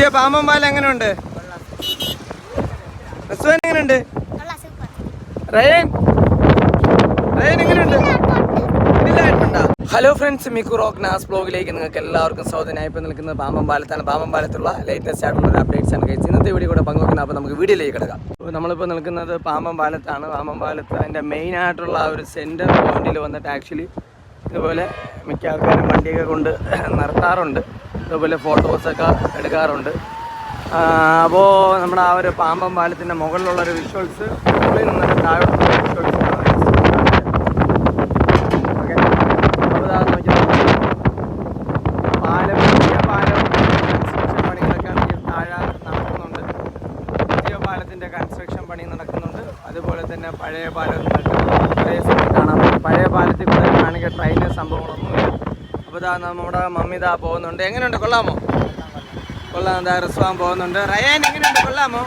പുതിയ പാമ്പൻ പാലം എങ്ങനെയുണ്ട് എങ്ങനെയുണ്ട് ഹലോ ഫ്രണ്ട്സ് മിക്കു റോക്ക് നാസ് ബ്ലോഗിലേക്ക് നിങ്ങൾക്ക് എല്ലാവർക്കും സ്വാഗതം. ഇപ്പോൾ നിൽക്കുന്നത് പാമ്പം പാലത്താണ്. പാമ്പം പാലത്തുള്ള ലേറ്റസ്റ്റ് ആയിട്ടുള്ള അപ്ഡേറ്റ്സ് ആണ്. കഴിച്ചത് ഇന്നത്തെ വീഡിയോ കൂടെ പങ്കുവെക്കുന്നത് അപ്പോൾ നമുക്ക് വീഡിയോയിലേക്ക് കിടക്കാം. അപ്പോൾ നമ്മളിപ്പോൾ നിൽക്കുന്നത് പാമ്പം പാലത്താണ്. പാമ്പം പാലത്ത് അതിന്റെ മെയിൻ ആയിട്ടുള്ള ആ ഒരു സെന്റർ പോയിന്റിൽ വന്നിട്ട് ആക്ച്വലി ഇതുപോലെ മിക്ക ആൾക്കാരും വണ്ടിയൊക്കെ കൊണ്ട് നിർത്താറുണ്ട് ഇതുപോലെ ഫോട്ടോസൊക്കെ എടുക്കാറുണ്ട്. അപ്പോൾ നമ്മുടെ ആ ഒരു പാമ്പൻ പാലത്തിന്റെ മുകളിലുള്ള ഒരു വിഷ്വൽസ് മുകളിൽ നിന്നൊരു വിഷ്വൽസ് താഴെ അതുപോലെ തന്നെ പഴയ പാലം കാണാൻ പഴയ പാലത്തിൽ കൂടെ ആണെങ്കിൽ ട്രെയിന് സംഭവങ്ങളൊന്നുമില്ല നമ്മുടെ മമ്മി ഇതാ പോകുന്നുണ്ട്. എങ്ങനെയുണ്ട്? കൊള്ളാമോ? കൊള്ളാം എന്താ റിസ്വാൻ പോകുന്നുണ്ട്. റയാൻ എങ്ങനെയുണ്ട്? കൊള്ളാമോ?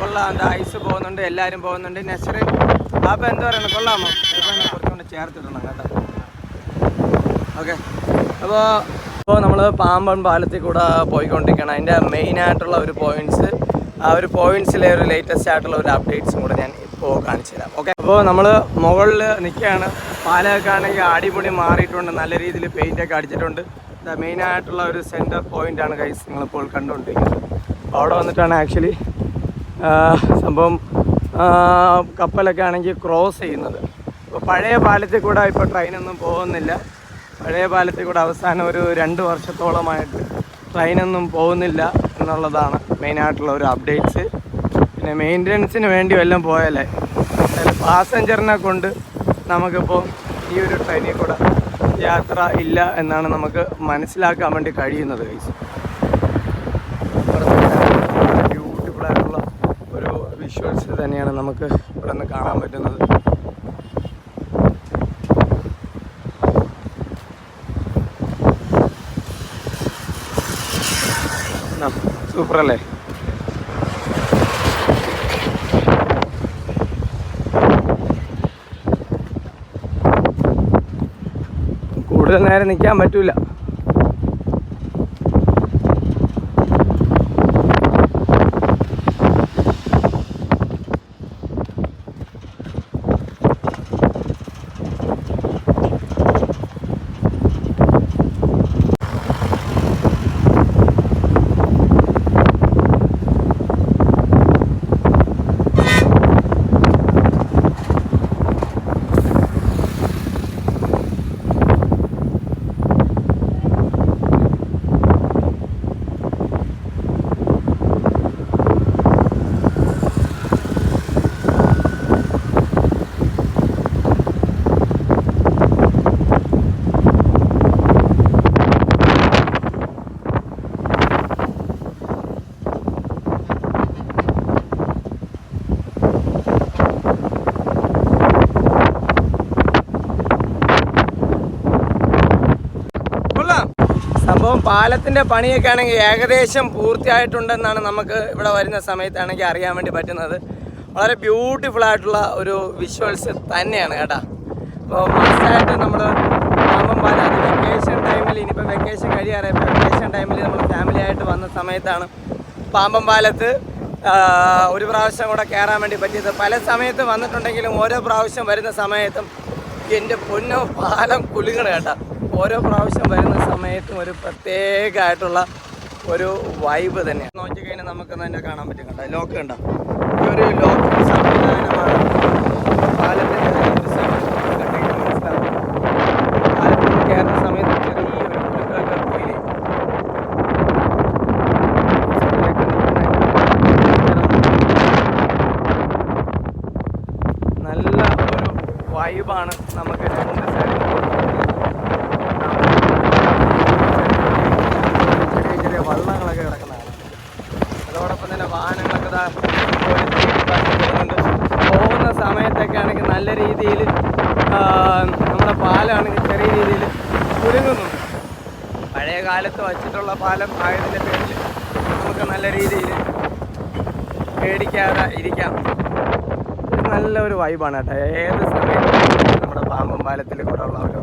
കൊള്ളാം എന്താ ഐസ് പോകുന്നുണ്ട്. എല്ലാവരും പോകുന്നുണ്ട്. നെസറിൻ അപ്പം എന്താ പറയുന്നത് കൊള്ളാമോ? ഇപ്പം കുറച്ചുകൊണ്ട് ചേർത്തിടണം കേട്ടോ. ഓക്കെ. അപ്പോൾ ഇപ്പോൾ നമ്മൾ പാമ്പൻ പാലത്തിൽ കൂടെ പോയിക്കൊണ്ടിരിക്കുകയാണ്. അതിന്റെ മെയിനായിട്ടുള്ള ഒരു പോയിന്റ്സ് ആ ഒരു പോയിന്റ്സിലെ ഒരു ലേറ്റസ്റ്റ് ആയിട്ടുള്ള ഒരു അപ്ഡേറ്റ്സും കൂടെ ഞാൻ ഇപ്പോൾ കാണിച്ചു തരാം ഓക്കെ. അപ്പോൾ നമ്മൾ മുകളിൽ നിൽക്കുകയാണ്. പാലമൊക്കെ ആണെങ്കിൽ അടിപൊളി മാറിയിട്ടുണ്ട്. നല്ല രീതിയിൽ പെയിന്റൊക്കെ അടിച്ചിട്ടുണ്ട്. മെയിൻ ആയിട്ടുള്ള ഒരു സെന്റർ പോയിന്റ് ആണ് കൈസ് നിങ്ങളിപ്പോൾ കണ്ടുകൊണ്ടിരിക്കുന്നത്. അപ്പോൾ അവിടെ വന്നിട്ടാണ് ആക്ച്വലി സംഭവം കപ്പലൊക്കെ ആണെങ്കിൽ ക്രോസ് ചെയ്യുന്നത്. ഇപ്പോൾ പഴയ പാലത്തിൽ കൂടെ ഇപ്പോൾ ട്രെയിനൊന്നും പോകുന്നില്ല. പഴയ പാലത്തിൽ കൂടെ അവസാനം ഒരു രണ്ട് വർഷത്തോളമായിട്ട് ട്രെയിനൊന്നും പോകുന്നില്ല എന്നുള്ളതാണ് മെയിനായിട്ടുള്ള ഒരു അപ്ഡേറ്റ്സ് പിന്നെ മെയിന്റനൻസിന് വേണ്ടി വല്ലതും പോയാലേ? പാസഞ്ചറിനെ കൊണ്ട് നമുക്കിപ്പോൾ ഈ ഒരു ട്രെയിനിൽ കൂടെ യാത്ര ഇല്ല എന്നാണ് നമുക്ക് മനസ്സിലാക്കാൻ വേണ്ടി കഴിയുന്നത് ബ്യൂട്ടിഫുള്ളായിട്ടുള്ള ഒരു വിഷ്വൽസ് തന്നെയാണ് നമുക്ക് ഇവിടെ നിന്ന് കാണാൻ പറ്റുന്നത്. സൂപ്പർ അല്ലേ? കൂടുതൽ നേരം നിൽക്കാൻ പറ്റൂല കൊള്ളാം സംഭവം പാലത്തിന്റെ പണിയൊക്കെ ആണെങ്കിൽ ഏകദേശം പൂർത്തിയായിട്ടുണ്ടെന്നാണ് നമുക്ക് ഇവിടെ വരുന്ന സമയത്താണെങ്കിൽ അറിയാൻ വേണ്ടി പറ്റുന്നത്. വളരെ ബ്യൂട്ടിഫുൾ ആയിട്ടുള്ള ഒരു വിഷ്വൽസ് തന്നെയാണ് കേട്ടാ. അപ്പോൾ മസ്റ്റായിട്ട് നമ്മൾ പാമ്പം പാലം വെക്കേഷൻ ടൈമിൽ ഇനിയിപ്പോൾ വെക്കേഷൻ കഴിയാറായി. വെക്കേഷൻ ടൈമിൽ നമ്മൾ ഫാമിലി ആയിട്ട് വന്ന സമയത്താണ് പാമ്പം പാലത്ത് ഒരു പ്രാവശ്യം കൂടെ കയറാൻ വേണ്ടി പറ്റിയത്. പല സമയത്ത് വന്നിട്ടുണ്ടെങ്കിലും ഓരോ പ്രാവശ്യം വരുന്ന സമയത്തും എന്റെ പൊന്നോ പാലം കുലുങ്ങണ കേട്ടാ. ഓരോ പ്രാവശ്യം വരുന്ന സമയത്തും ഒരു പ്രത്യേകമായിട്ടുള്ള ഒരു വൈബ് തന്നെയാണ്. നോക്കിക്കഴിഞ്ഞാൽ നമുക്ക് തന്നെ കാണാൻ പറ്റും കേട്ടോ ലോക്ക് കണ്ടോ? ഈ ഒരു ലോക്ക് സംവിധാനമാണ് പാലത്തിന്റെ സമയത്ത് നല്ല ഒരു വൈബാണ് നമുക്ക് രണ്ട് സൈഡിൽ ചെറിയ ചെറിയ വള്ളങ്ങളൊക്കെ കിടക്കുന്നതാണ് അതോടൊപ്പം തന്നെ വാഹനങ്ങളൊക്കെ ദാ ഇതുപോലെ തിരിച്ച് പാസ് പോകുന്നുണ്ട്. പോകുന്ന സമയത്തൊക്കെ ആണെങ്കിൽ നല്ല രീതിയിൽ നമ്മുടെ പാലാണെങ്കിൽ ചെറിയ രീതിയിൽ കുലുങ്ങുന്നുണ്ട് പഴയ കാലത്ത് വച്ചിട്ടുള്ള പാലം ആയതിന്റെ പേരിൽ നമുക്ക് നല്ല രീതിയിൽ പേടിക്കാതെ ഇരിക്കാം. നല്ലൊരു വൈബാണ് കേട്ടോ. ഏത് സമയത്തും നമ്മുടെ പാമ്പൻ പാലത്തിൽ കൂടെ ഉള്ള ഒരു